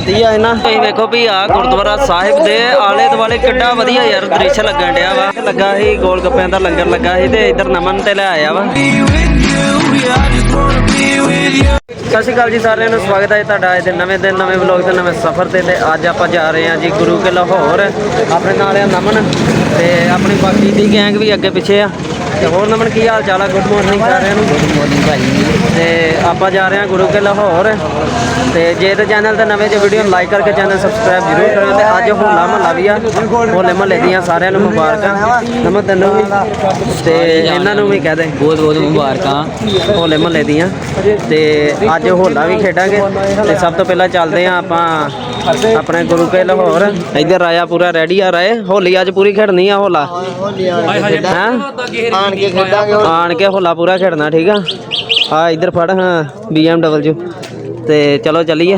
ਬਣਾਤੀ ਆ ਇਹਨਾਂ। ਤੁਸੀਂ ਵੇਖੋ ਵੀ ਆ ਗੁਰਦੁਆਰਾ ਸਾਹਿਬ ਦੇ ਆਲੇ ਦੁਆਲੇ ਕਿੱਡਾ ਵਧੀਆ ਯਾਰ ਦ੍ਰਿਸ਼ ਲੱਗਣ ਡਿਆ ਵਾ। ਲੱਗਾ ਸੀ ਗੋਲ ਗੱਪਿਆਂ ਦਾ ਲੰਗਰ ਲੱਗਾ ਸੀ ਤੇ ਇੱਧਰ ਨਮਨ ਤੇ ਲੈ ਆਇਆ ਵਾ। ਸਤਿ ਸ਼੍ਰੀ ਅਕਾਲ ਜੀ ਸਾਰਿਆਂ ਨੂੰ, ਸਵਾਗਤ ਹੈ ਤੁਹਾਡਾ ਅੱਜ ਦੇ ਨਵੇਂ ਦਿਨ, ਨਵੇਂ ਵਲੌਗ ਤੇ ਨਵੇਂ ਸਫ਼ਰ ਤੇ ਤੇ ਅੱਜ ਆਪਾਂ ਜਾ ਰਹੇ ਹਾਂ ਜੀ ਗੁਰੂ ਕੇ ਲਾਹੌਰ। ਆਪਣੇ ਨਾਲ ਆ ਨਮਨ ਤੇ ਆਪਣੀ ਬਾਕੀ ਦੀ ਗੈਂਗ ਵੀ ਅੱਗੇ ਪਿੱਛੇ ਆ। ਤੇ ਹੋਰ ਨਮਨ ਕੀ ਹਾਲ ਚਾਲ ਆ? ਗੁੱਡ ਮਾਰਨਿੰਗ ਸਾਰਿਆਂ ਨੂੰ ਗੁੱਡ ਮਾਰਨਿੰਗ ਭਾਈ। ਤੇ ਆਪਾਂ ਜਾ ਰਹੇ ਹਾਂ ਗੁਰੂ ਕੇ ਲਾਹੌਰ। ਤੇ ਜੇ ਤੇ ਚੈਨਲ ਤੇ ਨਵੇਂ ਜੇ ਵੀਡੀਓ ਨੂੰ ਲਾਈਕ ਕਰਕੇ ਚੈਨਲ ਸਬਸਕ੍ਰਾਈਬ ਜ਼ਰੂਰ ਕਰਿਓ ਤੇ ਅੱਜ ਹੋਲਾ ਮਹੱਲਾ ਵੀ ਆ। ਹੋਲੇ ਮਹੱਲੇ ਦੀਆਂ ਸਾਰਿਆਂ ਨੂੰ ਮੁਬਾਰਕਾਂ। ਨਮਨ ਤੈਨੂੰ ਵੀ। ਤੇ ਇਹਨਾਂ ਨੂੰ ਵੀ ਕਹਿ ਦੇ। ਬਹੁਤ ਬਹੁਤ ਮੁਬਾਰਕਾਂ। ਹੋਲੇ ਮਹੱਲੇ ਦੀਆਂ। ਤੇ ਅੱਜ ਹੋਲਾ ਵੀ ਖੇਡਾਂਗੇ। ਤੇ ਸਭ ਤੋਂ ਪਹਿਲਾਂ ਚੱਲਦੇ ਆ ਆਪਾਂ ਆਪਣੇ ਗੁਰੂ ਕੇ ਲਾਹੌਰ ਇੱਧਰ ਆਇਆ ਪੂਰਾ ਰੈਡੀ ਆ ਰਹੇ ਹੋਲੀ ਅੱਜ ਪੂਰੀ ਖੇਡਣੀ ਆ ਹੋਲਾ। ਹੈਂ ਆਣ ਕੇ ਖੇਡਾਂਗੇ ਆਣ ਕੇ ਹੋਲਾ ਪੂਰਾ ਖੇਡਣਾ ਠੀਕ ਆ? ਆ ਇੱਧਰ ਫੜ ਹਾਂ BMW ਤੇ ਚਲੋ ਚੱਲੀਏ।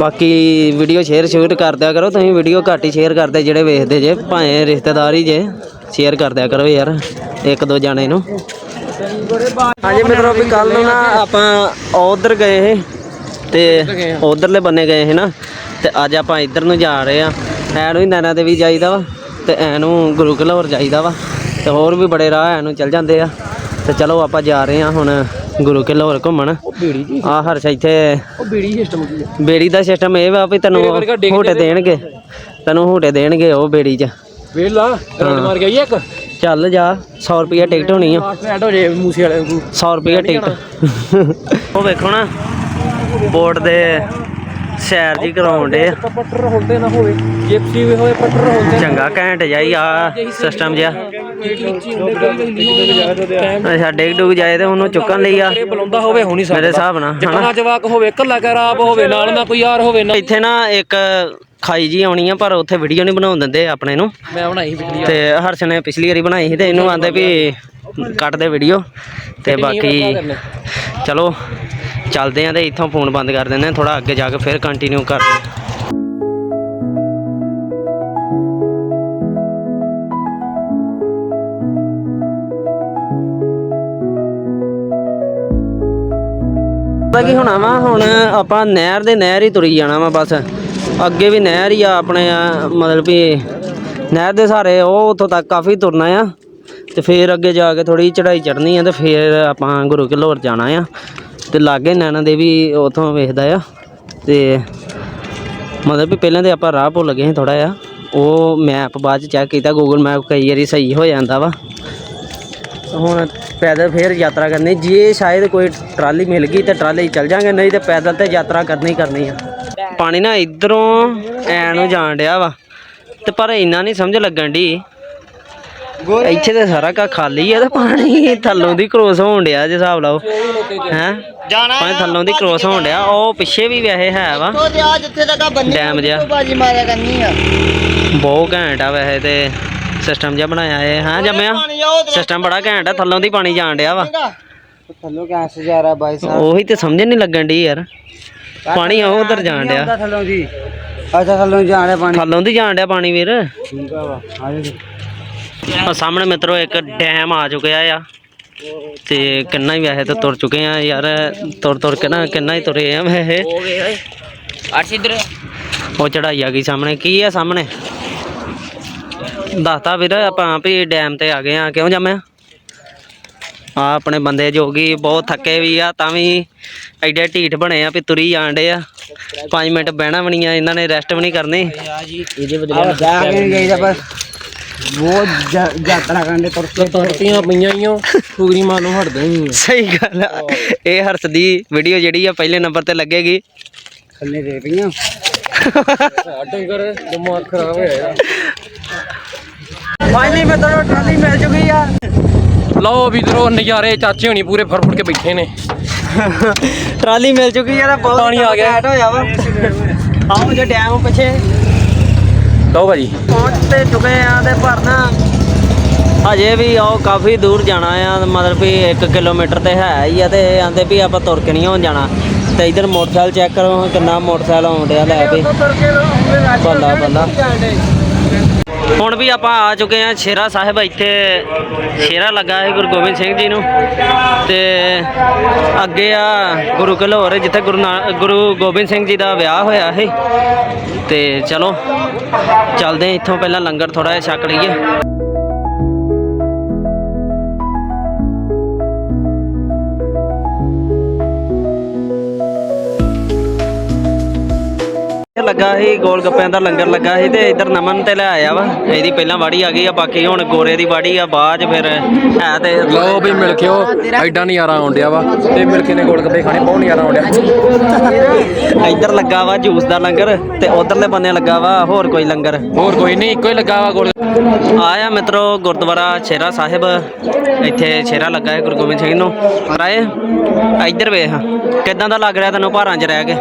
ਬਾਕੀ ਵੀਡੀਓ ਸ਼ੇਅਰ ਸ਼ੂਟ ਕਰ ਦਿਆ ਕਰੋ ਤੁਸੀਂ ਵੀਡੀਓ ਘੱਟ ਹੀ ਸ਼ੇਅਰ ਕਰਦੇ ਜਿਹੜੇ ਵੇਖਦੇ ਜੇ ਭਾਵੇਂ ਰਿਸ਼ਤੇਦਾਰ ਹੀ ਜੇ ਸ਼ੇਅਰ ਕਰ ਦਿਆ ਕਰੋ ਯਾਰ ਇੱਕ ਦੋ ਜਾਣੇ ਨੂੰ। ਹਾਂਜੀ ਮਿੱਤਰੋ ਵੀ ਕੱਲ ਨੂੰ ਨਾ ਆਪਾਂ ਉਧਰ ਗਏ ਸੀ। ਤੇ ਉਧਰਲੇ ਬੰਨੇ ਗਏ ਸੀ ਨਾ ਤੇ ਅੱਜ ਆਪਾਂ ਇੱਧਰ ਨੂੰ ਜਾ ਰਹੇ ਆ ਐ ਨੂੰ ਹੀ ਨੈਣਾ ਦੇ ਵੀ ਜਾਈਦਾ ਵਾ ਤੇ ਐ ਨੂੰ ਗੁਰੂ ਕੇ ਲਾਹੌਰ ਜਾਈਦਾ ਵਾ ਤੇ ਹੋਰ ਵੀ ਬੜੇ ਰਾਹ ਐ ਨੂੰ ਚੱਲ ਜਾਂਦੇ ਆ। ਤੇ ਚਲੋ ਆਪਾਂ ਜਾ ਰਹੇ ਆ ਹੁਣ ਗੁਰੂ ਕੇ ਲਾਹੌਰ ਘੁੰਮਣ ਆ ਹਰਸ਼ ਇੱਥੇ ਉਹ ਬੀੜੀ ਸਿਸਟਮ ਕੀ ਹੈ ਬੇੜੀ ਦਾ ਸਿਸਟਮ ਇਹ ਵਾ ਵੀ ਤੈਨੂੰ ਹੂਟੇ ਦੇਣਗੇ ਤੈਨੂੰ ਹੂਟੇ ਦੇਣਗੇ ਉਹ ਬੇੜੀ 'ਚ। ਵੇਲਾ ਗਰਾਂਡ ਮਾਰ ਗਿਆ ਇੱਕ? ਚੱਲ ਜਾ 100 ਰੁਪਏ ਟਿਕਟ ਹੋਣੀ ਆ। ਐਡ ਹੋ ਜੇ ਮੂਸੇ ਵਾਲੇ ਨੂੰ 100 ਰੁਪਏ ਟਿਕਟ। ਉਹ ਵੇਖੋ ਨਾ ਬੋਰਡ ਦੇ ਸੈਰ ਜੀ ਕਰਾਉਣ ਦੇ ਪੱਟਰ ਹੁੰਦੇ ਨਾ ਹੋਵੇ ਜਿਪਸੀ ਵੀ ਹੋਵੇ ਪੱਟਰ ਹੁੰਦੇ ਚੰਗਾ ਘੈਂਟ ਜਾਈ ਆ ਸਿਸਟਮ ਜਿਆ ਅੱਛਾ ਡਿੱਗ ਡੁੱਗ ਜਾਏ ਤੇ ਉਹਨੂੰ ਚੁੱਕਣ ਲਈ ਆ। ਇਹ ਬੁਲਾਉਂਦਾ ਹੋਵੇ ਹੁਣੀ ਮੇਰੇ ਹਿਸਾਬ ਨਾਲ ਹਨਾ? ਜਵਾਕ ਹੋਵੇ ਕੱਲਾ ਕਰਾਪ ਹੋਵੇ ਨਾਲ ਨਾ ਕੋਈ ਯਾਰ ਹੋਵੇ ਨਾ ਇੱਥੇ ਨਾ ਇੱਕ ਖਾਈ ਜੀ ਆਉਣੀ ਆ ਪਰ ਉੱਥੇ ਵੀਡੀਓ ਨਹੀਂ ਬਣਾਉਣ ਦਿੰਦੇ ਆਪਣੇ ਨੂੰ। ਮੈਂ ਬਣਾਈ ਪਿਛਲੀ ਤੇ ਹਰਸ਼ ਨੇ ਪਿਛਲੀ ਵਾਰੀ ਬਣਾਈ ਸੀ ਤੇ ਇਹਨੂੰ ਆਂਦੇ ਵੀ ਕੱਟ ਦੇ ਵੀਡੀਓ ਤੇ ਬਾਕੀ ਚਲੋ ਚੱਲਦੇ ਆਂ ਤੇ ਇੱਥੋਂ ਫੋਨ ਬੰਦ ਕਰ ਦਿੰਦੇ ਆ ਥੋੜਾ ਅੱਗੇ ਜਾ ਕੇ ਫਿਰ ਕੰਟੀਨਿਊ ਕਰਦੇ ਆਂ। ਪਤਾ ਕੀ ਹੋਣਾ ਵਾ ਹੁਣ ਆਪਾਂ ਨਹਿਰ ਦੇ ਨਹਿਰ ਹੀ ਤੁਰੀ ਜਾਣਾ ਵਾ ਬਸ। ਅੱਗੇ ਵੀ ਨਹਿਰ ਹੀ ਆ ਆਪਣੇ ਆ, ਮਤਲਬ ਵੀ ਨਹਿਰ ਦੇ ਸਾਰੇ ਉਹ ਉੱਥੋਂ ਤੱਕ ਕਾਫੀ ਤੁਰਨਾ ਆ। ਤੇ ਫੇਰ ਅੱਗੇ ਜਾ ਕੇ ਥੋੜੀ ਚੜਾਈ ਚੜਨੀ ਆ ਤੇ ਫੇਰ ਆਪਾਂ ਗੁਰੂ ਕਿਲੋਰ ਜਾਣਾ ਆ। ਤੇ ਲਾਗੇ ਨੈਣਾ ਦੇਵੀ ਉਥੋਂ ਵੇਖਦਾ ਆ ਤੇ ਮਤਲਬ ਵੀ ਪਹਿਲਾਂ ਤੇ ਆਪਾਂ ਰਾਹ ਭੁੱਲ ਗਏ ਸੀ ਥੋੜਾ ਆ ਉਹ ਮੈਪ ਬਾਅਦ ਚ ਚੈੱਕ ਕੀਤਾ ਗੂਗਲ ਮੈਪ ਕਈ ਵਾਰੀ ਸਹੀ ਹੋ ਜਾਂਦਾ ਵਾ। ਹੁਣ ਪੈਦਲ ਫੇਰ ਯਾਤਰਾ ਕਰਨੀ, ਜੇ ਸ਼ਾਇਦ ਕੋਈ ਟਰਾਲੀ ਮਿਲ ਗਈ ਤੇ ਟਰਾਲੀ ਚੱਲ ਜਾਾਂਗੇ, ਨਹੀਂ ਤੇ ਪੈਦਲ ਤੇ ਯਾਤਰਾ ਕਰਨੀ ਕਰਨੀ ਆ। ਪਾਣੀ ਨਾ ਇਧਰੋਂ ਐ ਨੂੰ ਜਾਣ ਡਿਆ ਵਾ। ਤੇ ਪਰ ਇੰਨਾ ਨਹੀਂ ਸਮਝ ਲੱਗਣ ਦੀ ਇੱਥੇ ਤੇ ਸਾਰਾ ਕਾ ਖਾਲੀ ਆ ਤੇ ਪਾਣੀ ਥੱਲੋਂ ਦੀ ਕ੍ਰੋਸ ਹੋਣ ਡਿਆ ਜੇ ਹਿਸਾਬ ਲਾਓ। ਹੈ? ਪਾਣੀ ਥੱਲੋਂ ਦੀ ਕ੍ਰੋਸ ਹੋਣ ਡਿਆ। ਉਹ ਪਿੱਛੇ ਵੀ ਵੈਸੇ ਹੈ ਵਾ। ਜਿੱਥੇ ਤੱਕ ਬੰਨੀ ਡੈਮ ਜਿਹਾ। ਬਾਜੀ ਮਾਰਿਆ ਕਰਨੀ ਆ। ਬਹੁਤ ਘੈਂਟ ਆ ਵੈਸੇ ਤੇ। ਸਿਸਟਮ ਜਿਹਾ ਬਣਾਇਆ ਇਹ। ਹਾਂ ਜੰਮਿਆ? ਸਿਸਟਮ ਬੜਾ ਘੈਂਟ ਆ ਥੱਲੋਂ ਦੀ ਪਾਣੀ ਜਾਣ ਡਿਆ ਵਾ। ਥੱਲੋਂ ਗੈਸ ਜਾ ਰਿਹਾ ਬਾਈ ਉਹੀ ਤੇ ਸਮਝ ਨਹੀਂ ਲੱਗਣ ਦੀ ਯਾਰ। ਪਾਣੀ ਉਹ ਉਧਰ ਜਾਣ ਡਿਆ। ਥੱਲੋਂ ਦੀ। ਅੱਛਾ ਥੱਲੋਂ ਜਾ ਰਿਹਾ ਪਾਣੀ। ਥੱਲੋਂ ਦੀ ਜਾਣ ਡਿਆ ਪਾਣੀ ਵੀਰ। ਠੀਕ ਆ ਵਾ। ਆ ਜੀ। ਸਾਹਮਣੇ ਮਿੱਤਰੋ ਇੱਕ ਡੈਮ ਆ ਚੁੱਕਿਆ ਆ। ਤੇ ਕਿੰਨਾ ਹੀ ਵੈਸੇ ਤਾਂ ਤੁਰ ਚੁੱਕੇ ਆ ਯਾਰ ਤੁਰ ਤੁਰ ਕੇ ਨਾ ਕਿੰਨਾ ਹੀ ਤੁਰੇ ਆ ਵੈਸੇ। ਅਰਸ਼ ਇਧਰ। ਉਹ ਚੜਾਈ ਆ ਗਈ ਸਾਹਮਣੇ। ਕੀ ਆ ਸਾਹਮਣੇ? ਦੱਸਤਾ ਵੀਰ ਆਪਾਂ ਵੀ ਡੈਮ ਤੇ ਆ ਗਏ ਆ। ਕਿਉਂ ਜੰਮਿਆ? ਆ ਆਪਣੇ ਬੰਦੇ ਜੋਗੀ ਬਹੁਤ ਥੱਕੇ ਵੀ ਆ ਤਾਂ ਵੀ ਐਡੇ ਢੀਠ ਬਣੇ ਆ ਵੀ ਤੁਰੀ ਜਾਣ ਡੇ ਆ। 5 ਮਿੰਟ ਬਹਿਣਾ ਵੀ ਨਹੀਂ ਆ ਇਹਨਾਂ ਨੇ ਰੈਸਟ ਵੀ ਨਹੀਂ ਕਰਨੀ। ਇਹਦੇ ਆ ਜਾ ਕੇ ਨਹੀਂ ਜਾਈਦਾ ਬਸ ਬਹੁਤ ਯਾਤਰਾ ਕਰਨ ਦੇ ਤੁਰ ਕੇ ਤੁਰਤੀਆਂ ਪਈਆਂ ਈਓ ਫੁਗਰੀ ਮਾਰਨੋਂ ਹਟਦਾ ਹੀ ਨਹੀਂ ਸਹੀ ਗੱਲ ਆ। ਇਹ ਹਰਸ ਦੀ ਵੀਡੀਓ ਜਿਹੜੀ ਆ ਪਹਿਲੇ ਨੰਬਰ ਤੇ ਲੱਗੇਗੀ। ਥੱਲੇ ਦੇ ਪਈਆਂ। ਡੰਗਰ ਦਿਮਾਗ ਖਰਾਬ ਹੋਇਆ ਯਾਰ ਫਾਈਨਲੀ ਮੈਂ ਤੁਹਾਨੂੰ ਟਰਾਲੀ ਮਿਲ ਚੁੱਕੀ ਆ। ਲਓ ਵੀ ਇਧਰੋਂ ਨਜ਼ਾਰੇ ਚਾਚੇ ਹੋਣੀ ਪੂਰੇ ਫੜ ਫੜ ਕੇ ਬੈਠੇ ਨੇ। ਟਰਾਲੀ ਮਿਲ ਚੁੱਕੀ ਆ ਤਾਂ ਬਹੁਤ ਪਾਣੀ ਆ ਗਿਆ। ਹੋਇਆ ਵਾ। ਆਓ ਜੇ ਡੈਮ ਪਿੱਛੇ। ਲਓ ਭਾਜੀ। ਪਹੁੰਚ ਤੇ ਚੁੱਕੇ ਆ ਤੇ ਭਰਨਾ। ਹਜੇ ਵੀ ਆਓ ਕਾਫੀ ਦੂਰ ਜਾਣਾ ਆ ਮਤਲਬ ਵੀ 1 ਕਿਲੋਮੀਟਰ ਤੇ ਹੈ ਹੀ ਆ ਤੇ ਆਂਦੇ ਵੀ ਆਪਾਂ ਤੁਰ ਕੇ ਨਹੀਂ ਹੋਣ ਜਾਣਾ। ਤੇ ਇਧਰ ਮੋਟਰਸਾਈਕਲ ਚੈੱਕ ਕਰੋ ਕਿੰਨਾ ਮੋਟਰਸਾਈਕਲ ਆਉਣ ਡਿਆ ਲੈ ਕੇ। ਬੱਲਾ ਬੱਲਾ। ਹੁਣ ਵੀ ਆਪਾਂ ਆ ਚੁੱਕੇ ਆ ਸ਼ੇਰਾ ਸਾਹਿਬ ਇੱਥੇ, ਸ਼ੇਰਾ ਲੱਗਾ ਹੈ ਗੁਰੂ ਗੋਬਿੰਦ ਸਿੰਘ ਜੀ ਨੂੰ। ਤੇ ਅੱਗੇ ਆ ਗੁਰੂ ਘਲੌਰ, ਜਿੱਥੇ ਗੁਰੂ ਨਾ- ਗੁਰੂ ਗੋਬਿੰਦ ਸਿੰਘ ਜੀ ਦਾ ਵਿਆਹ ਹੋਇਆ ਹੈ। ਤੇ ਚਲੋ, ਚੱਲਦੇ ਇੱਥੋਂ ਪਹਿਲਾਂ ਲੰਗਰ ਥੋੜਾ ਜਿਹਾ ਛਕ ਲਈਏ। ਲੱਗਾ ਸੀ ਗੋਲ ਗੱਪਿਆਂ ਦਾ ਲੰਗਰ ਲੱਗਾ ਸੀ ਤੇ ਇਧਰ ਨਮਨ ਤੇ ਲੈ ਆਇਆ ਵਾ। ਇਹਦੀ ਪਹਿਲਾਂ ਵਾੜੀ ਆ ਗਈ ਆ ਬਾਕੀ ਹੁਣ ਗੋਰੇ ਦੀ ਵਾੜੀ ਆ ਬਾਅਦ 'ਚ ਫਿਰ ਹੈ ਤੇ ਲਓ ਵੀ ਮਿਲ ਕੇ ਉਹ ਐਡਾ ਨਜ਼ਾਰਾ ਆਉਣ ਡਿਆ ਵਾ ਤੇ ਮਿਲ ਕੇ ਨੇ ਗੋਲ ਗੱਪੇ ਖਾਣੇ ਬਹੁਤ ਨਜ਼ਾਰਾ ਆਉਣ ਡਿਆ। ਇੱਧਰ ਲੱਗਾ ਵਾ ਜੂਸ ਦਾ ਲੰਗਰ ਤੇ ਉਧਰਲੇ ਬੰਨੇ ਲੱਗਾ ਵਾ ਹੋਰ ਕੋਈ ਲੰਗਰ। ਹੋਰ ਕੋਈ ਨਹੀਂ ਇੱਕੋ ਹੀ ਲੱਗਾ ਵਾ ਗੋਲ ਆਇਆ ਮਿੱਤਰੋ ਗੁਰਦੁਆਰਾ ਛੇਰਾ ਸਾਹਿਬ ਇੱਥੇ ਛੇਰਾ ਲੱਗਾ ਹੈ ਗੁਰੂ ਗੋਬਿੰਦ ਸਿੰਘ ਨੂੰ। ਰਾਏ ਇੱਧਰ ਵੇਖ ਕਿੱਦਾਂ ਦਾ ਲੱਗ ਰਿਹਾ ਤੈਨੂੰ ਭਾਰਾਂ 'ਚ ਰਹਿ ਕੇ?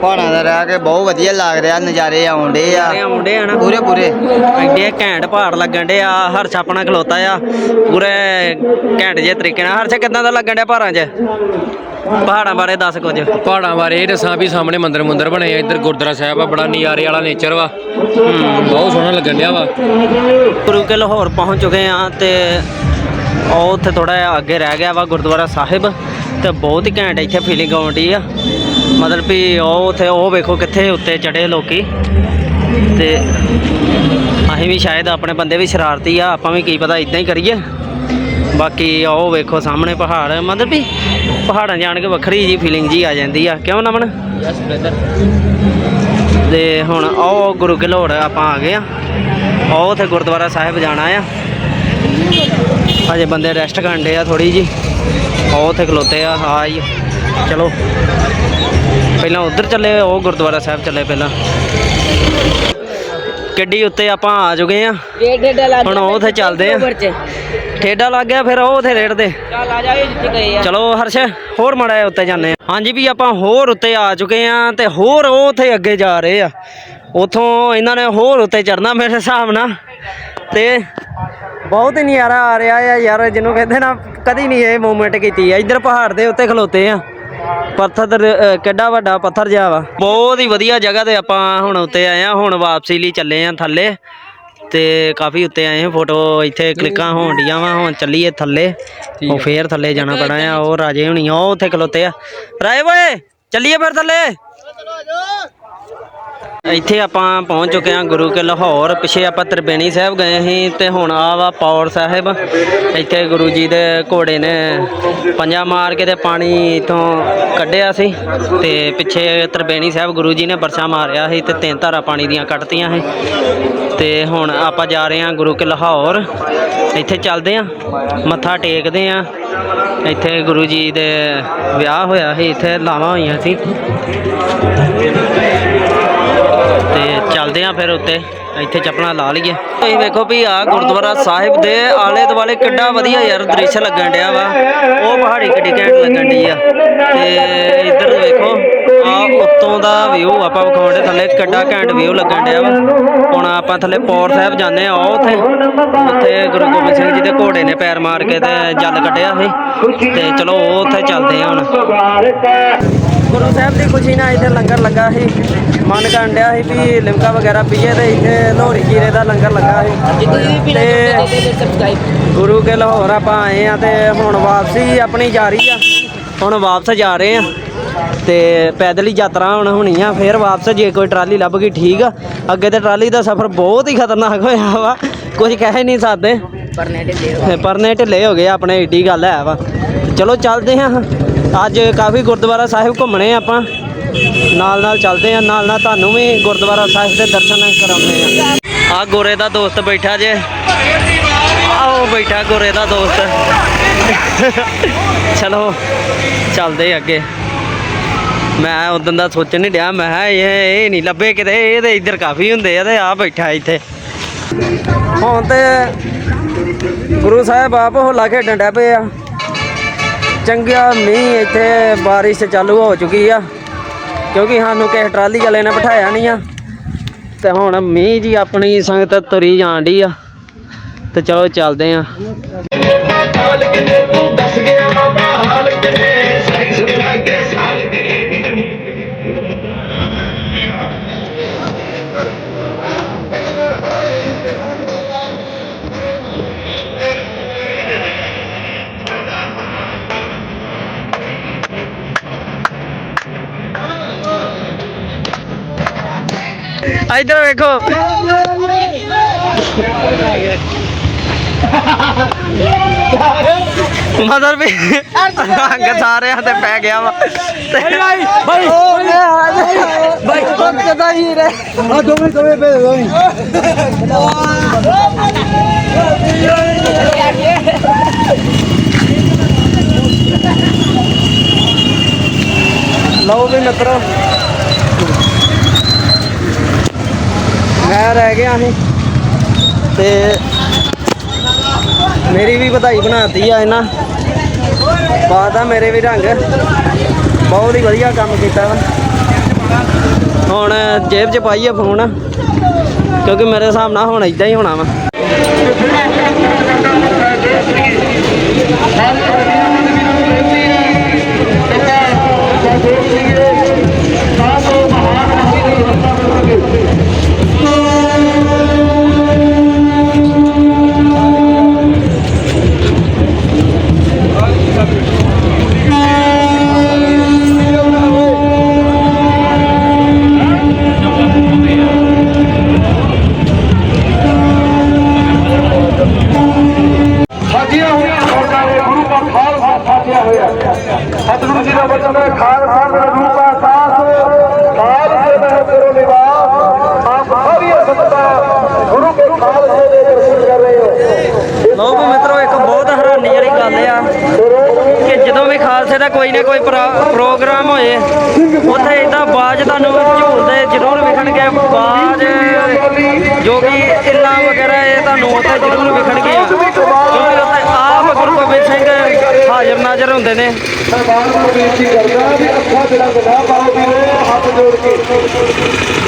ਪਹਾੜਾਂ ਦਾ ਰਹਿ ਕੇ ਬਹੁਤ ਵਧੀਆ ਲੱਗ ਰਿਹਾ ਨਜ਼ਾਰੇ ਆਉਂਦੇ ਆ। ਮੁੰਡੇ ਆ ਨਾ। ਪੂਰੇ ਪੂਰੇ। ਐਡੇ ਘੈਂਟ ਪਹਾੜ ਲੱਗਣ ਡੇ ਆ ਹਰਸ਼ ਆਪਣਾ ਖਲੋਤਾ ਆ। ਪੂਰੇ ਘੈਂਟ ਜੇ ਤਰੀਕੇ ਨਾਲ। ਹਰਸ਼ ਕਿੱਦਾਂ ਦਾ ਲੱਗਣ ਡਿਆ ਪਹਾੜਾਂ 'ਚ? ਪਹਾੜਾਂ ਬਾਰੇ ਦੱਸ ਕੁਝ। ਪਹਾੜਾਂ ਬਾਰੇ ਇਹ ਦੱਸਾਂ ਵੀ ਸਾਹਮਣੇ ਮੰਦਿਰ ਮੁੰਦਰ ਬਣੇ ਆ। ਇੱਧਰ ਗੁਰਦੁਆਰਾ ਸਾਹਿਬ ਆ ਬੜਾ ਨਜ਼ਾਰੇ ਵਾਲਾ ਨੇਚਰ ਵਾ। ਬਹੁਤ ਸੋਹਣਾ ਲੱਗਣ ਡਿਆ ਵਾ। ਗੁਰੂ ਕੇ ਲਾਹੌਰ ਪਹੁੰਚ ਚੁੱਕੇ ਆ ਤੇ ਉਹ ਉੱਥੇ ਥੋੜਾ ਅੱਗੇ ਰਹਿ ਗਿਆ ਵਾ ਗੁਰਦੁਆਰਾ ਸਾਹਿਬ ਤੇ ਬਹੁਤ ਹੀ ਘੈਂਟ ਇੱਥੇ ਫੀਲਿੰਗ ਆਉਂਦੀ ਆ। ਮਤਲਬ ਵੀ ਉਹ ਉੱਥੇ ਉਹ ਵੇਖੋ ਕਿੱਥੇ ਉੱਤੇ ਚੜੇ ਲੋਕੀ। ਤੇ ਅਸੀਂ ਵੀ ਸ਼ਾਇਦ ਆਪਣੇ ਬੰਦੇ ਵੀ ਸ਼ਰਾਰਤੀ ਆ ਆਪਾਂ ਵੀ ਕੀ ਪਤਾ ਇਦਾਂ ਹੀ ਕਰੀਏ। ਬਾਕੀ ਉਹ ਵੇਖੋ ਸਾਹਮਣੇ ਪਹਾੜ ਮਤਲਬ ਵੀ ਪਹਾੜਾਂ ਜਾਣ ਕੇ ਵੱਖਰੀ ਜੀ ਫੀਲਿੰਗ ਜੀ ਆ ਜਾਂਦੀ ਆ। ਕਿਉਂ ਨਮਨ? ਯੈਸ ਬ੍ਰਦਰ ਤੇ ਹੁਣ ਉਹ ਗੁਰੂ ਘਲੋੜ ਆਪਾਂ ਆ ਗਏ ਆ। ਉਹ ਉੱਥੇ ਗੁਰਦੁਆਰਾ ਸਾਹਿਬ ਜਾਣਾ ਆ। ਹਜੇ ਬੰਦੇ ਰੈਸਟ ਕਰਨ ਦੇ ਆ ਥੋੜੀ ਜੀ ਉਹ ਉੱਥੇ ਖਲੋਤੇ ਆ ਹਾਂ ਜੀ। ਚਲੋ। ਪਹਿਲਾਂ ਉਧਰ ਚੱਲੇ ਉਹ ਗੁਰਦੁਆਰਾ ਸਾਹਿਬ ਚੱਲੇ ਪਹਿਲਾਂ। ਗੱਡੀ ਉੱਤੇ ਆਪਾਂ ਆ ਚੁੱਕੇ ਆ। ਹੁਣ ਉਹ ਉੱਥੇ ਚੱਲਦੇ ਆ। ਠੇਡਾ ਲੱਗ ਗਿਆ ਫਿਰ ਉਹ ਉੱਥੇ ਰੇੜ ਚੱਲ ਆ ਜਾ ਜਿੱਥੇ ਗਏ ਚਲੋ ਹਰਸ਼ ਹੋਰ ਮੜਾ ਉੱਤੇ ਜਾਂਦੇ ਆ। ਹਾਂਜੀ ਵੀ ਆਪਾਂ ਹੋਰ ਉੱਤੇ ਆ ਚੁੱਕੇ ਆ ਤੇ ਹੋਰ ਉਹ ਉੱਥੇ ਅੱਗੇ ਜਾ ਰਹੇ ਆ। ਉਥੋਂ ਇਹਨਾਂ ਨੇ ਹੋਰ ਉੱਤੇ ਚੜਨਾ ਮੇਰੇ ਹਿਸਾਬ ਨਾਲ। ਤੇ ਬਹੁਤ ਹੀ ਨਜ਼ਾਰਾ ਆ ਰਿਹਾ ਆ ਯਾਰ ਜਿਹਨੂੰ ਕਹਿੰਦੇ ਨਾ ਕਦੀ ਨਹੀਂ ਇਹ ਮੂਵਮੈਂਟ ਕੀਤੀ ਆ। ਇੱਧਰ ਪਹਾੜ ਦੇ ਉੱਤੇ ਖਲੋਤੇ ਆ। ਪੱਥਰ ਅ, ਕਿੱਡਾ ਵੱਡਾ ਪੱਥਰ ਜਿਹਾ ਵਾ। ਬਹੁਤ ਹੀ ਵਧੀਆ ਜਗ੍ਹਾ ਤੇ ਆਪਾਂ ਹੁਣ ਉੱਤੇ ਆਏ ਆ ਹੁਣ ਵਾਪਸੀ ਲਈ ਚੱਲੇ ਆ ਥੱਲੇ। ਤੇ ਕਾਫੀ ਉੱਤੇ ਆਏ ਆ ਫੋਟੋ ਇੱਥੇ ਕਲਿੱਕਾਂ ਹੋਣ ਡੀਆਂ ਵਾ ਹੁਣ ਚੱਲੀਏ ਥੱਲੇ। ਉਹ ਫੇਰ ਥੱਲੇ ਜਾਣਾ ਪੈਣਾ ਆ ਉਹ ਰਾਜੇ ਹੁਣੀ ਆ ਉਹ ਉੱਥੇ ਖਲੋਤੇ ਆ। ਰਾਏ ਓਏ ਚੱਲੀਏ ਫਿਰ ਥੱਲੇ। ਇੱਥੇ ਆਪਾਂ ਪਹੁੰਚ ਚੁੱਕੇ ਹਾਂ ਗੁਰੂ ਕੇ ਲਾਹੌਰ, ਪਿੱਛੇ ਆਪਾਂ ਤਰਬੇਣੀ ਸਾਹਿਬ ਗਏ ਸੀ ਤੇ ਹੁਣ ਆ ਵਾ ਪੌੜ ਸਾਹਿਬ। ਇੱਥੇ ਗੁਰੂ ਜੀ ਦੇ ਘੋੜੇ ਨੇ ਪੰਜਾ ਮਾਰ ਕੇ ਤੇ ਪਾਣੀ ਇਥੋਂ ਕੱਢਿਆ ਸੀ ਤੇ ਪਿੱਛੇ ਤਰਬੇਣੀ ਸਾਹਿਬ ਗੁਰੂ ਜੀ ਨੇ ਬਰਸਾ ਮਾਰਿਆ ਸੀ ਤੇ ਤਿੰਨ ਧਾਰਾ ਪਾਣੀ ਦੀਆਂ ਕੱਢਤੀਆਂ ਸੀ। ਤੇ ਹੁਣ ਆਪਾਂ ਜਾ ਰਹੇ ਹਾਂ ਗੁਰੂ ਕੇ ਲਾਹੌਰ। ਇੱਥੇ ਚੱਲਦੇ ਹਾਂ, ਮੱਥਾ ਟੇਕਦੇ ਹਾਂ। ਇੱਥੇ ਗੁਰੂ ਜੀ ਦੇ ਵਿਆਹ ਹੋਇਆ ਸੀ, ਇੱਥੇ ਲਾਵਾਂ ਹੋਈਆਂ ਸੀ। ਚੱਲਦੇ ਆ ਫਿਰ ਉੱਤੇ। ਇੱਥੇ ਚੱਪਲਾਂ ਲਾ ਲਈਏ। ਤੁਸੀਂ ਵੇਖੋ ਵੀ ਆ ਗੁਰਦੁਆਰਾ ਸਾਹਿਬ ਦੇ ਆਲੇ ਦੁਆਲੇ ਕਿੱਡਾ ਵਧੀਆ ਯਾਰ ਦ੍ਰਿਸ਼ ਲੱਗਣ ਡਿਆ ਵਾ। ਉਹ ਪਹਾੜੀ ਕਿੱਡੀ ਘੈਂਟ ਲੱਗਣ ਡਈ ਆ। ਤੇ ਇੱਧਰ ਵੇਖੋ ਆ ਉੱਤੋਂ ਦਾ ਵਿਊ ਆਪਾਂ ਵਿਖਾਉਂਦੇ ਥੱਲੇ ਕਿੱਡਾ ਘੈਂਟ ਵਿਊ ਲੱਗਣ ਡਿਆ ਵਾ। ਹੁਣ ਆਪਾਂ ਥੱਲੇ ਪੌਰ ਸਾਹਿਬ ਜਾਂਦੇ ਆ, ਉਹ ਉੱਥੇ। ਉੱਥੇ ਗੁਰੂ ਗੋਬਿੰਦ ਸਿੰਘ ਜੀ ਦੇ ਘੋੜੇ ਨੇ ਪੈਰ ਮਾਰ ਕੇ ਤੇ ਜਲ ਕੱਢਿਆ ਸੀ। ਤੇ ਚਲੋ, ਉਹ ਉੱਥੇ ਚੱਲਦੇ ਆ ਹੁਣ। ਗੁਰੂ ਸਾਹਿਬ ਦੀ ਖੁਸ਼ੀ ਨਾਲ ਇੱਥੇ ਲੰਗਰ ਲੱਗਾ ਸੀ। ਮਨ ਕਰਨ ਡਿਆ ਸੀ ਵੀ ਲਿਮਕਾ ਵਗੈਰਾ ਪੀਏ ਤੇ ਇੱਥੇ ਲੋਹੜੀ ਜੀਰੇ ਦਾ ਲੰਗਰ ਲੱਗਾ ਸੀ। ਤੇ ਗੁਰੂ ਕੇ ਲਾਹੌਰ ਆਪਾਂ ਆਏ ਆ ਤੇ ਹੁਣ ਵਾਪਸੀ ਆਪਣੀ ਜਾਰੀ ਆ। ਹੁਣ ਵਾਪਸ ਜਾ ਰਹੇ ਆ। ਤੇ ਪੈਦਲ ਹੀ ਯਾਤਰਾ ਹੁਣ ਹੋਣੀ ਆ ਫੇਰ ਵਾਪਸ ਜੇ ਕੋਈ ਟਰਾਲੀ ਲੱਭ ਗਈ ਠੀਕ ਆ। ਅੱਗੇ ਤੇ ਟਰਾਲੀ ਦਾ ਸਫ਼ਰ ਬਹੁਤ ਹੀ ਖਤਰਨਾਕ ਹੋਇਆ ਵਾ। ਕੁਝ ਕਹਿ ਨਹੀਂ ਸਕਦੇ। ਪਰਨੇ ਢਿੱਲੇ ਤੇ ਪਰਨੇ ਢਿੱਲੇ ਹੋ ਗਏ ਆਪਣੇ ਏਡੀ ਗੱਲ ਹੈ ਵਾ। ਚਲੋ ਚੱਲਦੇ ਹਾਂ। ਅੱਜ ਕਾਫੀ ਗੁਰਦੁਆਰਾ ਸਾਹਿਬ ਘੁੰਮਣੇ ਆਪਾਂ। ਨਾਲ ਨਾਲ ਚੱਲਦੇ ਆ, ਨਾਲ ਨਾਲ ਤੁਹਾਨੂੰ ਵੀ ਗੁਰਦੁਆਰਾ ਸਾਹਿਬ ਦੇ ਦਰਸ਼ਨ ਕਰਾਉਂਦੇ ਆ। ਆ ਗੋਰੇ ਦਾ ਦੋਸਤ ਬੈਠਾ ਜੇ। ਆਓ ਬੈਠਾ ਗੋਰੇ ਦਾ ਦੋਸਤ। ਚਲੋ, ਚੱਲਦੇ ਅੱਗੇ। ਮੈਂ ਉਦੋਂ ਦਾ ਸੋਚਣ ਨਹੀਂ ਡਿਆ, ਮੈਂ ਕਿਹਾ ਇਹ ਇਹ ਨਹੀਂ ਲੱਭੇ ਕਿਤੇ, ਇਹ ਤੇ ਇੱਧਰ ਕਾਫੀ ਹੁੰਦੇ ਆ ਤੇ ਆ ਬੈਠਾ ਇੱਥੇ। ਹੁਣ ਤੇ ਗੁਰੂ ਸਾਹਿਬ ਆਪ ਹੋਲਾ ਖੇਡਣ ਡੈ ਪਏ ਆ ਚੰਗਾ ਮੀਂਹ ਇੱਥੇ ਬਾਰਿਸ਼ ਚਾਲੂ ਹੋ ਚੁੱਕੀ ਆ। ਕਿਉਂਕਿ ਸਾਨੂੰ ਕਿਸੇ ਟਰਾਲੀ ਵਾਲੇ ਨੇ ਬਿਠਾਇਆ ਨਹੀਂ ਆ। ਤੇ ਹੁਣ ਮੀਂਹ ਜੀ ਆਪਣੀ ਸੰਗਤ ਤੁਰੀ ਜਾਣ ਡਈ ਆ। ਤੇ ਚਲੋ ਚੱਲਦੇ ਆ। ਇੱਧਰ ਵੇਖੋ ਮਦਰ ਵੀ ਰੰਗ ਸਾਰਿਆਂ ਤੇ ਪੈ ਗਿਆ ਵਾ ਬਾਈ ਬਾਈ ਬਾਈ ਬਾਈ ਕਿਦਾਂ ਹੀ ਰੇ ਆ ਦੋਵੇਂ ਦੋਵੇਂ ਪੇ ਦੋਵੇਂ ਲਓ ਵੀ ਮਿੱਤਰੋ ਮੈਂ ਰਹਿ ਗਿਆ ਸੀ ਤੇ ਮੇਰੀ ਵੀ ਵਧਾਈ ਬਣਾਤੀ ਆ ਇਹਨਾਂ। ਬਾਤ ਆ ਮੇਰੇ ਵੀ ਰੰਗ। ਬਹੁਤ ਹੀ ਵਧੀਆ ਕੰਮ ਕੀਤਾ ਵਾ। ਹੁਣ ਜੇਬ 'ਚ ਪਾਈਏ ਫੋਨ। ਕਿਉਂਕਿ ਮੇਰੇ ਹਿਸਾਬ ਨਾਲ ਹੁਣ ਇਦਾਂ ਹੀ ਹੋਣਾ ਵਾ। ਸਾਜੀਆਂ ਖਾਲਸੇ ਦਾ ਕੋਈ ਨਾ ਕੋਈ ਪ੍ਰੋ- ਪ੍ਰੋਗਰਾਮ ਹੋਏ। ਉੱਥੇ ਇਦਾਂ ਬਾਜ ਤੁਹਾਨੂੰ ਝੂਲਦੇ ਜ਼ਰੂਰ ਵਿਖਣਗੇ। ਬਾਜ ਜੋ ਕਿ ਇੱਲਾ ਵਗੈਰਾ ਇਹ ਤੁਹਾਨੂੰ ਉੱਥੇ ਜ਼ਰੂਰ ਵਿਖਣਗੇ ਕਿਉਂਕਿ ਉੱਥੇ ਆਪ ਗੁਰੂ ਗੋਬਿੰਦ ਸਿੰਘ ਹਾਜ਼ਰ ਨਾਜ਼ਰ ਹੁੰਦੇ ਨੇ। ਸਰਦਾਰ ਨੂੰ ਬੇਨਤੀ ਕਰਦਾ ਵੀ ਅੱਖਾਂ ਜਿਹੜਾ ਗਦਾ ਪਾਓ ਵੀਰੇ ਹੱਥ ਜੋੜ ਕੇ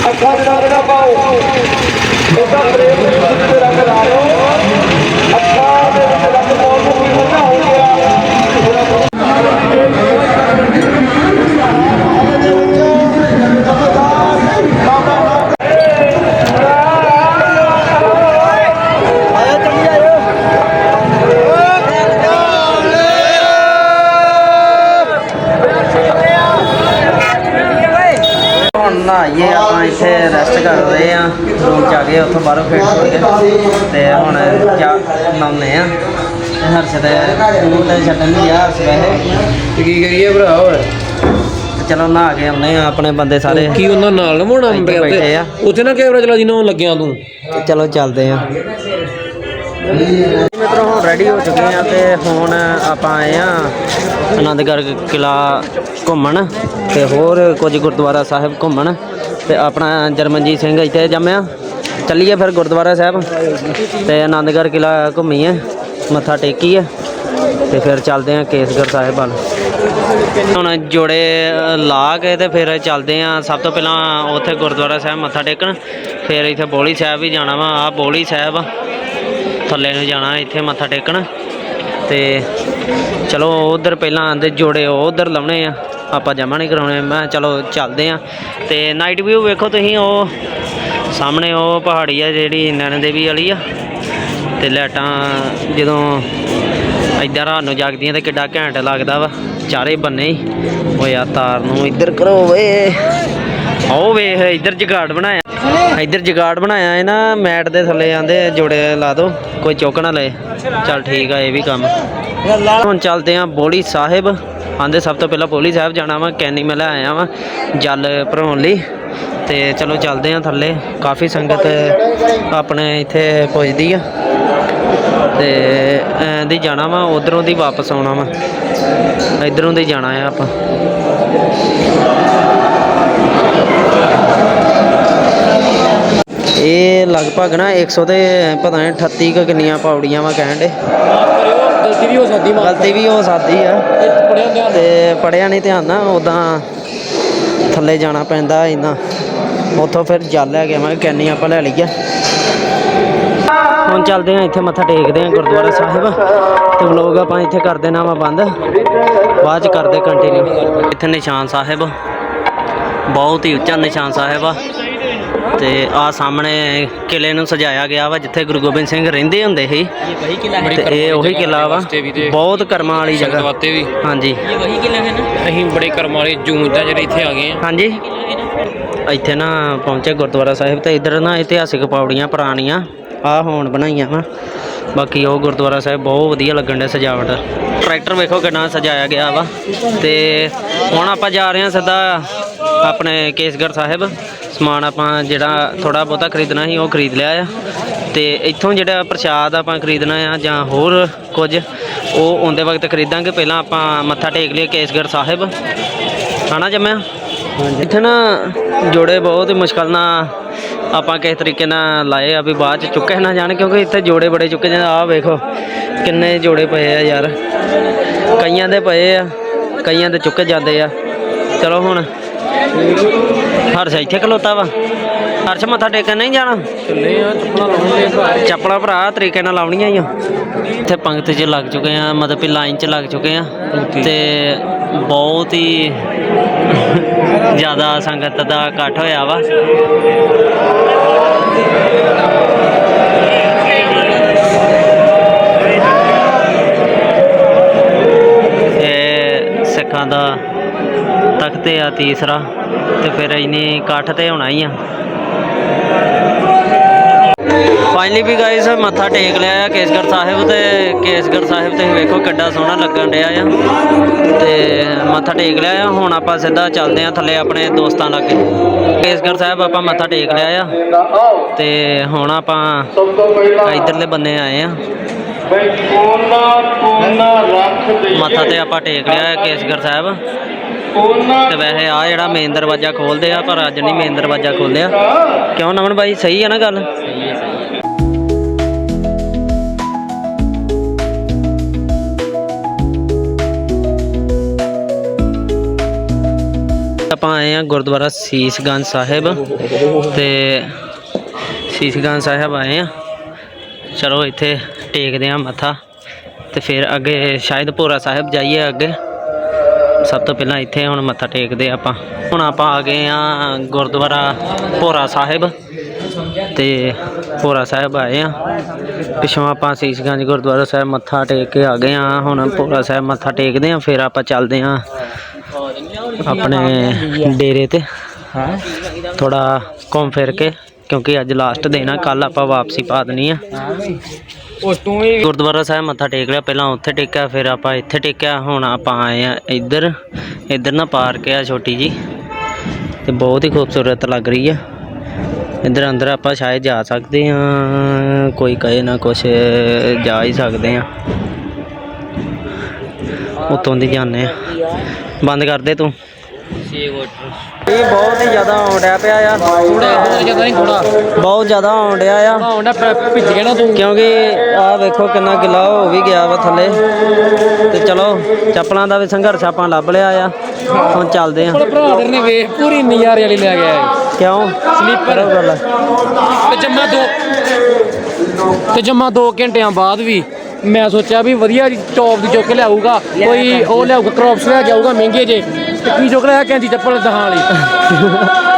ਅੱਖਾਂ ਜਿਹੜਾ ਗਦਾ ਪਾਓ ਇਹਦਾ ਪ੍ਰੇਮ ਦੇ ਰੰਗ ਲਾ ਲਓ। ਅੱਖਾਂ ਚਲੋ ਨਹਾ ਕੇ ਆਉਨੇ ਆ ਆਪਣੇ ਬੰਦੇ ਸਾਰੇ। ਕੀ ਉਹਨਾਂ ਨਾਲ ਨਮਾਉਣਾ ਇੱਥੇ ਬੈਠੇ ਆ। ਉੱਥੇ ਨਾ ਕੈਮਰਾ ਚਲਾ ਜੀ ਨਾ ਲੱਗਿਆ ਤੂੰ। ਤੇ ਚਲੋ ਚੱਲਦੇ ਆ ਮਿੱਤਰੋ ਹੁਣ ਰੈਡੀ ਹੋ ਚੁੱਕੇ ਆ ਤੇ ਹੁਣ ਆਪਾਂ ਆਏ ਆ ਆਨੰਦਗੜ੍ਹ ਕਿਲਾ ਘੁੰਮਣ ਤੇ ਹੋਰ ਕੁਝ ਗੁਰਦੁਆਰਾ ਸਾਹਿਬ ਘੁੰਮਣ ਤੇ ਆਪਣਾ ਜਰਮਨਜੀਤ ਸਿੰਘ ਇੱਥੇ ਜੰਮਿਆ। ਚੱਲੀਏ ਫਿਰ ਗੁਰਦੁਆਰਾ ਸਾਹਿਬ ਤੇ ਆਨੰਦਗੜ੍ਹ ਕਿਲਾ ਘੁੰਮੀਏ ਮੱਥਾ ਟੇਕੀਏ ਤੇ ਫਿਰ ਚੱਲਦੇ ਆ ਕੇਸਗੜ੍ਹ ਸਾਹਿਬ ਵੱਲ। ਹੁਣ ਜੋੜੇ ਲਾ ਕੇ ਤੇ ਫਿਰ ਚੱਲਦੇ ਆ। ਸਭ ਤੋਂ ਪਹਿਲਾਂ ਉੱਥੇ ਗੁਰਦੁਆਰਾ ਸਾਹਿਬ ਮੱਥਾ ਟੇਕਣ। ਫਿਰ ਇੱਥੇ ਬੋਲੀ ਸਾਹਿਬ ਵੀ ਜਾਣਾ ਵਾ। ਆ ਬੋਲੀ ਸਾਹਿਬ ਥੱਲੇ ਨੂੰ ਜਾਣਾ, ਇੱਥੇ ਮੱਥਾ ਟੇਕਣ। ਤੇ ਚਲੋ ਉਧਰ ਪਹਿਲਾਂ ਆਂਦੇ ਜੋੜੇ ਉਧਰ ਲਾਉਣੇ ਆ। ਆਪਾਂ ਜਮਾ ਨਹੀਂ ਕਰਾਉਣੇ। ਮੈਂ ਚਲੋ ਚੱਲਦੇ ਆ। ਤੇ ਨਾਈਟ ਵਿਊ ਵੇਖੋ ਤੁਸੀਂ, ਉਹ ਸਾਹਮਣੇ ਉਹ ਪਹਾੜੀ ਆ ਜਿਹੜੀ ਨੈਣ ਦੇਵੀ ਵਾਲੀ ਆ। ਤੇ ਲਾਈਟਾਂ ਜਦੋਂ ਇੱਧਰ ਰਾਤ ਨੂੰ ਜਗਦੀਆਂ ਤੇ ਕਿੱਡਾ ਘੈਂਟ ਲੱਗਦਾ ਵਾ। ਚਾਰੇ ਬੰਨੇ ਹੀ। ਓ ਯਾਰ ਤਾਰ ਨੂੰ ਇੱਧਰ ਕਰੋ ਵੇ ਆਓ ਵੇਖ ਇੱਧਰ ਜਗਾੜ ਬਣਾਇਆ। ਇੱਧਰ ਜਗਾੜ ਬਣਾਇਆ ਹੈ ਨਾ, ਮੈਟ ਦੇ ਥੱਲੇ ਆਂਦੇ ਜੋੜੇ ਲਾ ਦੋ, ਕੋਈ ਚੁੱਕ ਨਾ ਲਏ ਚੱਲ ਠੀਕ ਆ, ਇਹ ਵੀ ਕੰਮ। ਹੁਣ ਚੱਲਦੇ ਆ ਬੋਲੀ ਸਾਹਿਬ। ਆਂਦੇ ਸਭ ਤੋਂ ਪਹਿਲਾਂ ਬੋਲੀ ਸਾਹਿਬ ਜਾਣਾ ਵਾ, ਕੈਨੀ ਮੈਂ ਲੈ ਆਇਆ ਵਾ ਜਲ ਭਰਾਉਣ ਲਈ। ਤੇ ਚਲੋ ਚੱਲਦੇ ਆ ਥੱਲੇ। ਕਾਫੀ ਸੰਗਤ ਆਪਣੇ ਇੱਥੇ ਪੁੱਜਦੀ ਆ। ਤੇ ਐਂ ਦੀ ਜਾਣਾ ਵਾ ਉਧਰੋਂ ਦੀ ਵਾਪਸ ਆਉਣਾ ਵਾ। ਇਧਰੋਂ ਦੀ ਜਾਣਾ ਆ ਆਪਾਂ। ਇਹ ਲਗਭਗ ਨਾ 100 ਤੇ ਪਤਾ ਨਹੀਂ 38 ਕੁ ਕਿੰਨੀਆਂ ਪੌੜੀਆਂ ਵਾ ਕਹਿਣ ਦੇ। ਗਲਤੀ ਵੀ ਹੋ ਸਕਦੀ ਮਾਂ ਗਲਤੀ ਵੀ ਹੋ ਸਕਦੀ ਆ। ਤੇ ਪੜਿਆ ਨਹੀਂ ਧਿਆਨ ਨਾਲ ਉਦਾਂ ਥੱਲੇ ਜਾਣਾ ਪੈਂਦਾ ਇਦਾਂ ਉੱਥੋਂ ਫਿਰ ਜਲ ਲੈ ਕੇ ਮੈਂ ਕੈਨੀ ਆਪਾਂ ਲੈ ਲਈਆ ਹੁਣ ਚੱਲਦੇ ਆ ਇੱਥੇ ਮੱਥਾ ਟੇਕਦੇ ਆ ਗੁਰਦੁਆਰਾ ਸਾਹਿਬ ਤੇ ਵਲੋਗ ਆਪਾਂ ਇੱਥੇ ਕਰ ਦੇਣਾ ਵਾ ਬੰਦ। ਬਾਅਦ ਚ ਕਰਦੇ ਕੰਟੀਨਿਊ ਇੱਥੇ ਨਿਸ਼ਾਨ ਸਾਹਿਬ ਬਹੁਤ ਹੀ ਉੱਚਾ ਨਿਸ਼ਾਨ ਸਾਹਿਬ ਆ। ਤੇ ਆ ਸਾਹਮਣੇ ਕਿਲੇ ਨੂੰ ਸਜਾਇਆ ਗਿਆ ਵਾ ਜਿੱਥੇ ਗੁਰੂ ਗੋਬਿੰਦ ਸਿੰਘ ਰਹਿੰਦੇ ਹੁੰਦੇ ਸੀ। ਤੇ ਇਹ ਉਹੀ ਕਿਲਾ ਵਾ ਬਹੁਤ ਕਰਮਾਂ ਵਾਲੀ ਜਗ੍ਹਾ। ਵਾਤੇ ਵੀ ਹਾਂਜੀ। ਅਸੀਂ ਬੜੇ ਕਰਮ ਵਾਲੇ ਜੂਨ ਦਾ ਜਿਹੜੇ ਇੱਥੇ ਆ ਗਏ ਆ। ਹਾਂਜੀ। ਇੱਥੇ ਨਾ ਪਹੁੰਚੇ ਗੁਰਦੁਆਰਾ ਸਾਹਿਬ ਤੇ ਇੱਧਰ ਨਾ ਇਤਿਹਾਸਿਕ ਪੌੜੀਆਂ ਪੁਰਾਣੀਆਂ। ਆ ਹੋਣ ਬਣਾਈਆਂ ਵਾ। ਬਾਕੀ ਉਹ ਗੁਰਦੁਆਰਾ ਸਾਹਿਬ ਬਹੁਤ ਵਧੀਆ ਲੱਗਣ ਡਿਆ ਸਜਾਵਟ। ਟਰੈਕਟਰ ਵੇਖੋ ਕਿੰਨਾ ਸਜਾਇਆ ਗਿਆ ਵਾ। ਤੇ ਹੁਣ ਆਪਾਂ ਜਾ ਰਹੇ ਹਾਂ ਸਿੱਧਾ ਆਪਣੇ ਕੇਸਗੜ੍ਹ ਸਾਹਿਬ। ਸਮਾਨ ਆਪਾਂ ਜਿਹੜਾ ਥੋੜਾ ਬਹੁਤਾ ਖਰੀਦਣਾ ਸੀ, ਉਹ ਖਰੀਦ ਲਿਆ ਆ। ਤੇ ਇੱਥੋਂ ਜਿਹੜਾ ਪ੍ਰਸ਼ਾਦ ਆਪਾਂ ਖਰੀਦਣਾ ਆ ਜਾਂ ਹੋਰ ਕੁਝ, ਉਹ ਆਉਂਦੇ ਵਕਤ ਖਰੀਦਾਂਗੇ। ਪਹਿਲਾਂ ਆਪਾਂ ਮੱਥਾ ਟੇਕ ਲਈਏ ਕੇਸਗੜ੍ਹ ਸਾਹਿਬ। ਹਨਾ ਜੰਮਿਆ? ਇੱਥੇ ਨਾ ਜੋੜੇ ਬਹੁਤ ਹੀ ਮੁਸ਼ਕਲ ਨਾਲ ਆਪਾਂ ਕਿਸ ਤਰੀਕੇ ਨਾਲ ਲਾਏ ਆ ਵੀ ਬਾਅਦ ਚ ਚੁੱਕੇ ਨਾ ਜਾਣ, ਕਿਉਂਕਿ ਇੱਥੇ ਜੋੜੇ ਬੜੇ ਚੁੱਕੇ ਜਾਂਦੇ ਆ। ਵੇਖੋ ਕਿੰਨੇ ਜੋੜੇ ਪਏ ਆ ਯਾਰ। ਕਈਆਂ ਦੇ ਪਏ ਆ, ਕਈਆਂ ਦੇ ਚੁੱਕੇ ਜਾਂਦੇ ਆ। ਚਲੋ ਹੁਣ ਹਰਸ਼ ਇੱਥੇ ਖਲੋਤਾ ਵਾ। ਹਰਸ਼ ਮੱਥਾ ਟੇਕਣ ਨਹੀਂ ਜਾਣਾ? ਚੱਲੇ ਆ ਚੱਪਲਾਂ ਭਰਾ ਤਰੀਕੇ ਨਾਲ ਲਾਉਣੀਆਂ ਹੀ ਆ ਇੱਥੇ ਪੰਕਤ 'ਚ ਲੱਗ ਚੁੱਕੇ ਆ ਮਤਲਬ ਕਿ ਲਾਈਨ 'ਚ ਲੱਗ ਚੁੱਕੇ ਆ। ਤੇ ਬਹੁਤ ਹੀ ਜ਼ਿਆਦਾ ਸੰਗਤ ਦਾ ਇਕੱਠ ਹੋਇਆ ਵਾ। ਇਹ ਸਿੱਖਾਂ ਦਾ ਤਖਤ ਆ ਤੀਸਰਾ ਤੇ ਫਿਰ ਇੰਨੀ ਇਕੱਠ ਤੇ ਹੋਣਾ ਹੀ ਆ। ਫਾਈਨਲੀ ਵੀ ਗਾਇਸ ਮੱਥਾ ਟੇਕ ਲਿਆ ਆ ਕੇਸਗੜ੍ਹ ਸਾਹਿਬ ਤੇ ਕੇਸਗੜ੍ਹ ਸਾਹਿਬ ਤੇ ਵੇਖੋ ਕਿੱਡਾ ਸੋਹਣਾ ਲੱਗਣ ਡਿਆ ਆ। ਤੇ ਮੱਥਾ ਟੇਕ ਲਿਆ ਆ ਹੁਣ ਆਪਾਂ ਸਿੱਧਾ ਚੱਲਦੇ ਆ ਥੱਲੇ ਆਪਣੇ ਦੋਸਤਾਂ ਲਾਗੇ। ਕੇਸਗੜ੍ਹ ਸਾਹਿਬ ਆਪਾਂ ਮੱਥਾ ਟੇਕ ਲਿਆ ਆ। ਤੇ ਹੁਣ ਆਪਾਂ ਇਧਰਲੇ ਬੰਨੇ ਆਏ ਆ। ਮੱਥਾ ਤੇ ਆਪਾਂ ਟੇਕ ਲਿਆ ਆ ਕੇਸਗੜ੍ਹ ਸਾਹਿਬ। ਤੇ ਵੈਸੇ ਆ ਜਿਹੜਾ ਮੇਨ ਦਰਵਾਜ਼ਾ ਖੋਲਦੇ ਆ, ਪਰ ਅੱਜ ਨਹੀਂ ਮੇਨ ਦਰਵਾਜ਼ਾ ਖੋਲਿਆ ਕਿਉਂ ਨਮਨ ਬਾਈ, ਸਹੀ ਹੈ ਨਾ ਗੱਲ? ਆਪਾਂ ਆਏ ਆ ਗੁਰਦੁਆਰਾ ਸੀਸਗੰਜ ਸਾਹਿਬ ਤੇ ਸੀਸਗੰਜ ਸਾਹਿਬ ਆਏ ਆ। ਚਲੋ ਇੱਥੇ ਟੇਕਦੇ ਆ ਮੱਥਾ ਤੇ ਫਿਰ ਅੱਗੇ ਸ਼ਾਇਦ ਭੋਰਾ ਸਾਹਿਬ ਜਾਈਏ ਅੱਗੇ। ਸਭ ਤੋਂ ਪਹਿਲਾਂ ਇੱਥੇ ਹੁਣ ਮੱਥਾ ਟੇਕਦੇ ਆਪਾਂ। ਹੁਣ ਆਪਾਂ ਆ ਗਏ ਆ ਗੁਰਦੁਆਰਾ ਭੋਰਾ ਸਾਹਿਬ। ਤੇ ਭੋਰਾ ਸਾਹਿਬ ਆਏ ਆ ਪਿਛੋਂ ਆਪਾਂ ਸੀਸਗੰਜ ਗੁਰਦੁਆਰਾ ਸਾਹਿਬ ਮੱਥਾ ਟੇਕ ਕੇ ਆ ਗਏ ਆ ਹੁਣ ਭੋਰਾ ਸਾਹਿਬ ਮੱਥਾ ਟੇਕਦੇ ਆ ਫਿਰ ਆਪਾਂ ਚੱਲਦੇ ਆ ਆਪਣੇ ਡੇਰੇ ਤੇ। ਥੋੜਾ ਘੁੰਮ ਫਿਰ ਕੇ, ਕਿਉਂਕਿ ਅੱਜ ਲਾਸਟ ਦਿਨ ਆ ਕੱਲ ਆਪਾਂ ਵਾਪਸੀ ਪਾ ਦੇਣੀ ਆ। ਉਸ ਤੋਂ ਵੀ ਗੁਰਦੁਆਰਾ ਸਾਹਿਬ ਮੱਥਾ ਟੇਕ ਲਿਆ ਪਹਿਲਾਂ ਉੱਥੇ ਟੇਕਿਆ ਫਿਰ ਆਪਾਂ ਇੱਥੇ ਟੇਕਿਆ ਹੁਣ ਆਪਾਂ ਆਏ ਆ ਇੱਧਰ ਇੱਧਰ ਨਾ ਪਾਰਕ ਆ ਛੋਟੀ ਜੀ ਤੇ ਬਹੁਤ ਹੀ ਖੂਬਸੂਰਤ ਲੱਗ ਰਹੀ ਆ। ਇੱਧਰ ਅੰਦਰ ਆਪਾਂ ਸ਼ਾਇਦ ਜਾ ਸਕਦੇ ਆ ਕੋਈ ਕਹੇ ਨਾ ਕੁਛ ਜਾ ਹੀ ਸਕਦੇ ਆ ਉਤੋਂ ਦੀ ਜਾਂਦੇ ਆ ਬੰਦ ਕਰ ਦੇ ਤੂੰ। ਇਹ ਬਹੁਤ ਹੀ ਜ਼ਿਆਦਾ ਆਉਣ ਡਿਆ ਪਿਆ ਆ। ਥੋੜਾ ਬਹੁਤ ਜ਼ਿਆਦਾ ਨਹੀਂ ਥੋੜਾ ਬਹੁਤ ਜ਼ਿਆਦਾ ਆਉਣ ਡਿਆ ਆ। ਆਉਂਦਾ ਭਿੱਜ ਗਿਆ ਨਾ ਤੂੰ। ਕਿਉਂਕਿ ਆਹ ਵੇਖੋ ਕਿੰਨਾ ਗਿੱਲਾ ਹੋ ਵੀ ਗਿਆ ਵਾ ਥੱਲੇ। ਤੇ ਚਲੋ ਚੱਪਲਾਂ ਦਾ ਵੀ ਸੰਘਰਸ਼ ਆਪਾਂ ਲੱਭ ਲਿਆ ਆ। ਹੁਣ ਚੱਲਦੇ ਆ। ਭਰਾ ਤੇਰੇ ਨੇ ਵੇਖ ਪੂਰੀ ਨਜ਼ਾਰੇ ਵਾਲੀ ਲੈ ਗਿਆ ਕਿਉਂ? ਸਲੀਪਰ। ਤੇ ਜੰਮਾ ਦੋ ਤੇ ਜੰਮਾ 2 ਘੰਟਿਆਂ ਬਾਅਦ ਵੀ ਮੈਂ ਸੋਚਿਆ ਵੀ ਵਧੀਆ ਟੌਪ ਦੀ ਚੁੱਕ ਲਿਆਊਗਾ। ਕੋਈ ਉਹ ਲਿਆਊਗਾ ਕ੍ਰੌਪਸ ਲੈ ਜਾਊਗਾ ਮਹਿੰਗੇ ਜੇ। ਕੀ ਚੁੱਕ ਲਿਆ ਕੈਂਦੀ ਚੱਪਲ ਦਹਾਂ ਵਾਲੀ?